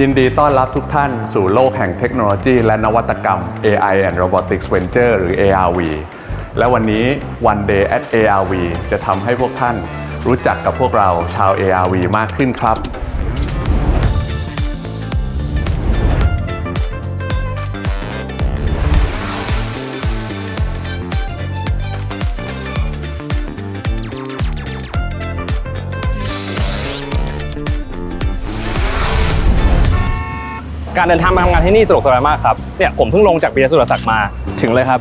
ยินดีต้อนรับทุกท่านสู่โลกแห่งเทคโนโลยี และนวัตกรรม AI and Robotics Venture หรือ ARV และวันนี้ One Day at ARV จะทำให้พวกท่านรู้จักกับพวกเราชาว ARV มากขึ้นครับ การเดินทางมาทำงานที่นี่สะดวกสบายมากครับเนี่ยผมเพิ่งลงจากบีเอสุรศักดิ์มาถึงเลยครับ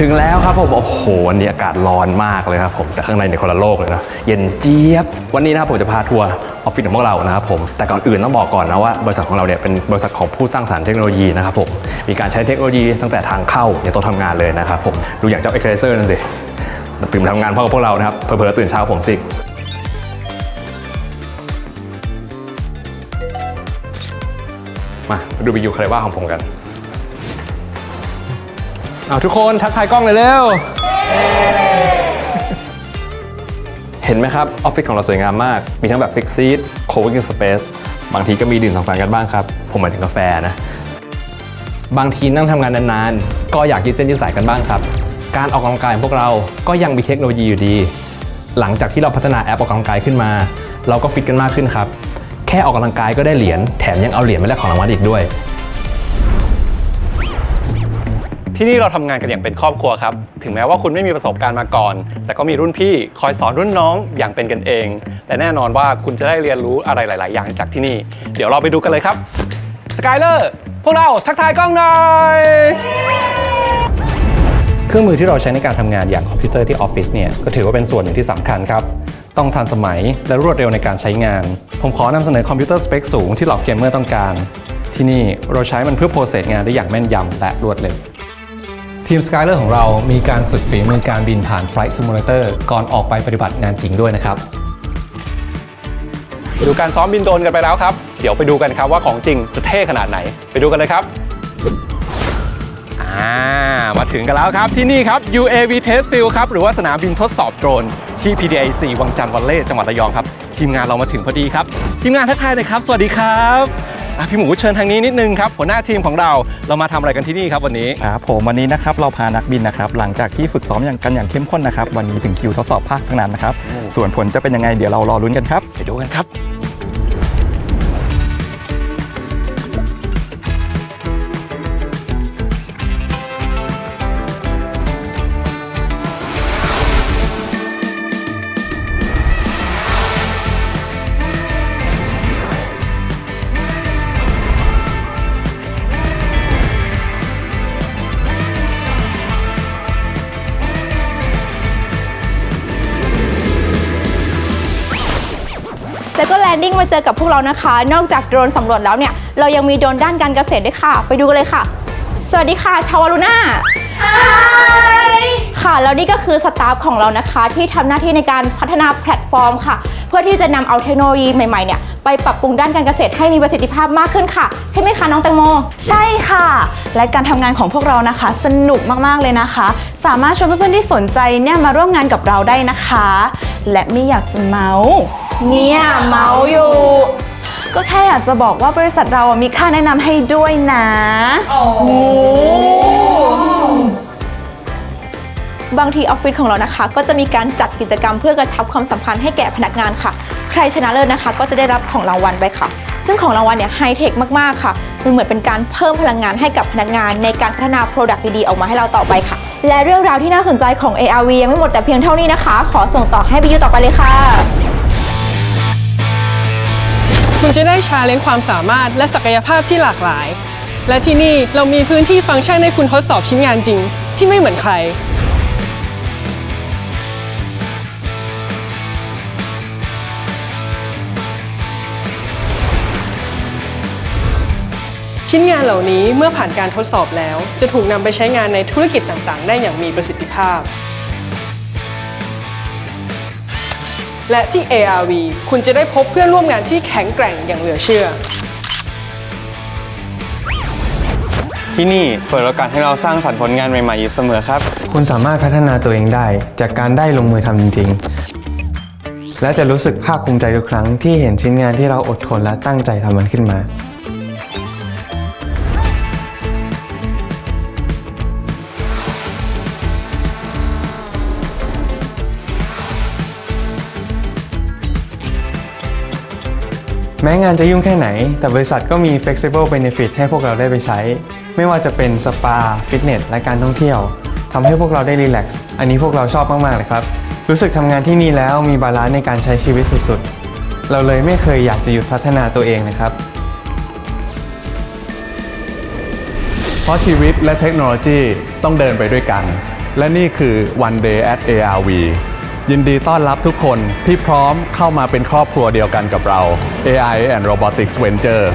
ถึงแล้วครับผมโอ้โหวันนี้อากาศร้อนมากเลยครับผมแต่ข้างในเนี่ยคนละโลกเลยนะเย็นเจี๊ยบ วันนี้นะครับผมจะพาทัวร์ออฟฟิศของพวกเรานะครับผมแต่ก่อนอื่นต้องบอกก่อนนะว่าบริษัทของเราเนี่ยเป็นบริษัทของผู้สร้างสรรค์เทคโนโลยีนะครับผมมีการใช้เทคโนโลยีตั้งแต่ทางเข้ายันโต๊ะทำงานเลยนะครับผมดูอย่างเจ้าเอ็กเซอร์นั่นสิตื่นมาทำงานพร้อมกับพวกเรานะครับเผลอๆตื่นเช้าผมสิ มาดูวิวคาเรว่าของผมกันเอาทุกคนทักทายกล้องเลยเร็ว เห็นไหมครับ ออฟฟิศของเราสวยงามมาก มีทั้งแบบ Fix Seat Co-working Space บางทีก็มีดื่มสังสรรค์กันบ้างครับ ผมหมายถึงกาแฟนะ บางทีนั่งทำงานนานๆ ก็อยากยืดเส้นยืดสายกันบ้างครับ การออกกำลังกายของพวกเราก็ยังมีเทคโนโลยีอยู่ดี หลังจากที่เราพัฒนาแอปออกกำลังกายขึ้นมา เราก็ฟิตกันมากขึ้นครับ แค่ออกกำลังกายก็ได้เหรียญแถมยังเอาเหรียญมาแลกของรางวัลอีกด้วย ที่นี่เราทำงานกันอย่างเป็นครอบครัวครับ ถึงแม้ว่าคุณไม่มีประสบการณ์มาก่อน แต่ก็มีรุ่นพี่คอยสอนรุ่นน้องอย่างเป็นกันเอง และแน่นอนว่าคุณจะได้เรียนรู้อะไรหลาย ๆ อย่างจากที่นี่ เดี๋ยวเราไปดูกันเลยครับสกายเลอร์พวกเราทักทายกล้องหน่อยเครื่องมือที่เราใช้ในการทำงานอย่างคอมพิวเตอร์ที่ออฟฟิศเนี่ยก็ถือว่าเป็นส่วนหนึ่งที่สำคัญครับ ต้องทันสมัย และรวดเร็วในการใช้งาน ผมขอนำเสนอคอมพิวเตอร์สเปคสูงที่เหล่าเกมเมอร์ต้องการ ที่นี่เราใช้มันเพื่อโปรเซสงานได้อย่างแม่นยำและรวดเร็วทีม Skyler ของเรามีการฝึกฝีมือการบินผ่าน Flight Simulator ก่อนออกไปปฏิบัติงานจริงด้วยนะครับไปดูการซ้อมบินโดรนกันไปแล้วครับ เดี๋ยวไปดูกันครับว่าของจริงจะเท่ขนาดไหน ไปดูกันเลยครับอ่ามาถึงกันแล้วครับที่นี่ครับ UAV Test Field ครับ หรือว่าสนามบินทดสอบโดรน ที่ PDI 4 วังจันทร์วันเล่จังหวัดระยองครับ ทีมงานเรามาถึงพอดีครับ ทีมงานทักทายหน่อยครับ สวัสดีครับอะพี่หมูเชิญทางนี้นิดนึงครับหัวหน้าทีมของเราเรามาทำอะไรกันที่นี่ครับวันนี้ ครับผมวันนี้นะครับเราพานักบินนะครับหลังจากที่ฝึกซ้อมอย่างกันอย่างเข้มข้นนะครับวันนี้ถึงคิวทดสอบภาคสนามนะครับส่วนผลจะเป็นยังไงเดี๋ยวเรารอลุ้นกันครับ ไปดูกันครับ แล้วก็แลนดิ้งมาเจอกับพวกเรานะคะ นอกจากโดรนสำรวจแล้วเนี่ย เรายังมีโดรนด้านการเกษตรด้วยค่ะ ไปดูกันเลยค่ะ สวัสดีค่ะ ชาวารุณาค่ะ แล้วนี่ก็คือสตาฟของเรานะคะ ที่ทำหน้าที่ในการพัฒนาแพลตฟอร์มค่ะ เพื่อที่จะนำเอาเทคโนโลยีใหม่ๆเนี่ยไปปรับปรุงด้านการเกษตรให้มีประสิทธิภาพมากขึ้นค่ะ ใช่ไหมคะน้องแตงโม ใช่ค่ะ และการทำงานของพวกเรานะคะ สนุกมากๆเลยนะคะ สามารถชวนเพื่อนๆที่สนใจเนี่ยมาร่วมงานกับเราได้นะคะ และไม่อยากจะเมาส์ เนี่ยเมาอยู่ ก็แค่อยากจะบอกว่าบริษัทเราอะมีค่าแนะนำให้ด้วยนะ บางทีออฟฟิศของเรานะคะ ก็จะมีการจัดกิจกรรมเพื่อกระชับความสัมพันธ์ให้แก่พนักงานค่ะ ใครชนะเลิศนะคะ ก็จะได้รับของรางวัลไปค่ะ ซึ่งของรางวัลเนี่ยไฮเทคมากๆค่ะ มันเหมือนเป็นการเพิ่มพลังงานให้กับพนักงาน ในการพัฒนาโปรดักต์ดีๆ ออกมาให้เราต่อไปค่ะ และเรื่องราวที่น่าสนใจของ ARV ยังไม่หมดแต่เพียงเท่านี้นะคะ ขอส่งต่อให้พี่ยูต่อไปเลยค่ะ คุณจะได้ชาเลนจ์ความสามารถและศักยภาพที่หลากหลาย และที่นี่เรามีพื้นที่ฟังก์ชันให้คุณทดสอบชิ้นงานจริง ที่ไม่เหมือนใคร ชิ้นงานเหล่านี้เมื่อผ่านการทดสอบแล้ว จะถูกนำไปใช้งานในธุรกิจต่างๆ ได้อย่างมีประสิทธิภาพ และที่ ARV คุณจะได้พบเพื่อนร่วมงานที่แข็งแกร่งอย่างเหลือเชื่อ ที่นี่เปิดโอกาสให้เราสร้างสรรค์ผลงานใหม่ๆอยู่เสมอครับ คุณสามารถพัฒนาตัวเองได้ จากการได้ลงมือทำจริงและจะรู้สึกภาคภูมิใจทุกครั้งที่เห็นชิ้นงานที่เราอดทนและตั้งใจทำมันขึ้นมา แม้งานจะยุ่งแค่ไหน แต่บริษัทก็มี flexible benefit ให้พวกเราได้ไปใช้ ไม่ว่าจะเป็นสปา ฟิตเนส และการท่องเที่ยวทำให้พวกเราได้รีแลกซ์ อันนี้พวกเราชอบมาก ๆ เลยครับ รู้สึกทำงานที่นี่แล้วมีบาลานซ์ในการใช้ชีวิตสุด ๆ เราเลยไม่เคยอยากจะหยุดพัฒนาตัวเองนะครับ เพราะชีวิตและเทคโนโลยีต้องเดินไปด้วยกัน และนี่คือ One Day at ARV ยินดีต้อนรับทุกคนที่พร้อมเข้ามาเป็นครอบครัวเดียวกันกับเรา AI and Robotics Venture